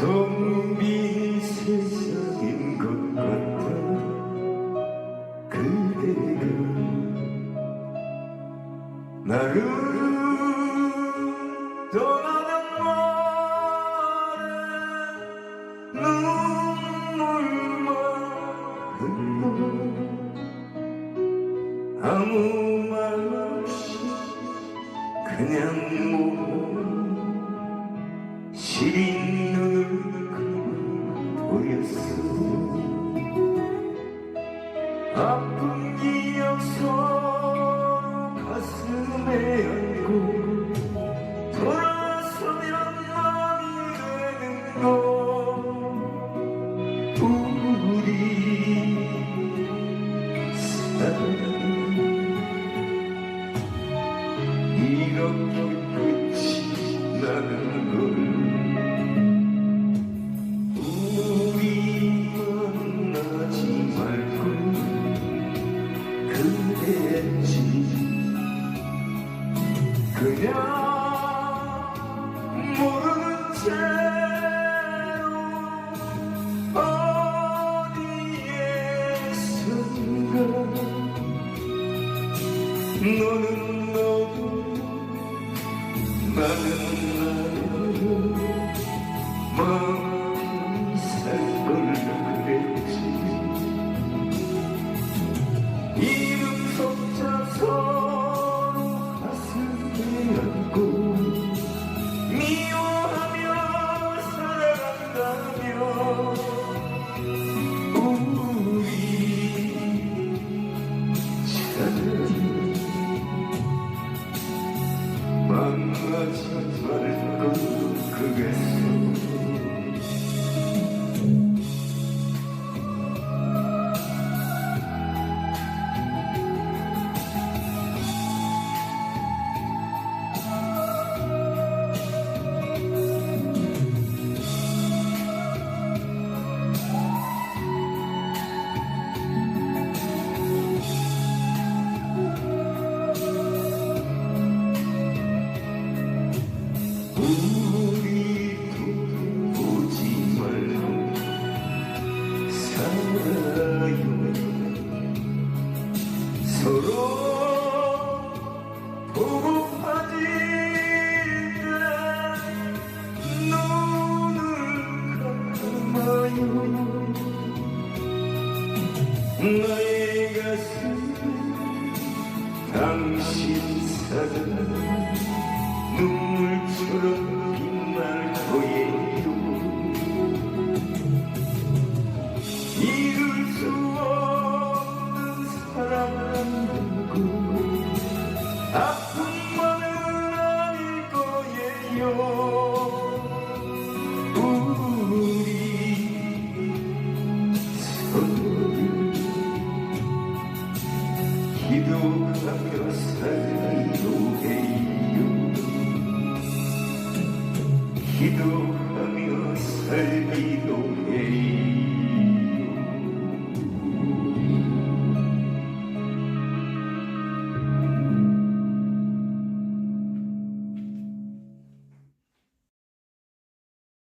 텅빈 세상인 것 같아. 그대가 나를 떠나는 말에 눈물만 흘러. 아무 말 없이 그냥 뭐 모른 시린 아픈 기억 서로 가슴에 안고 돌아서면 마음이 되는 거. 우리 사랑 이렇게 끝이 나 너는 너도 나는 나도 마음이 그랬지. 이름 속자서 가슴에 안고 미워하며 살아간다며 우리 차 나의 가슴에 당신 사랑. 눈물처럼 기도하며 살기로 해요 기도하며 살기로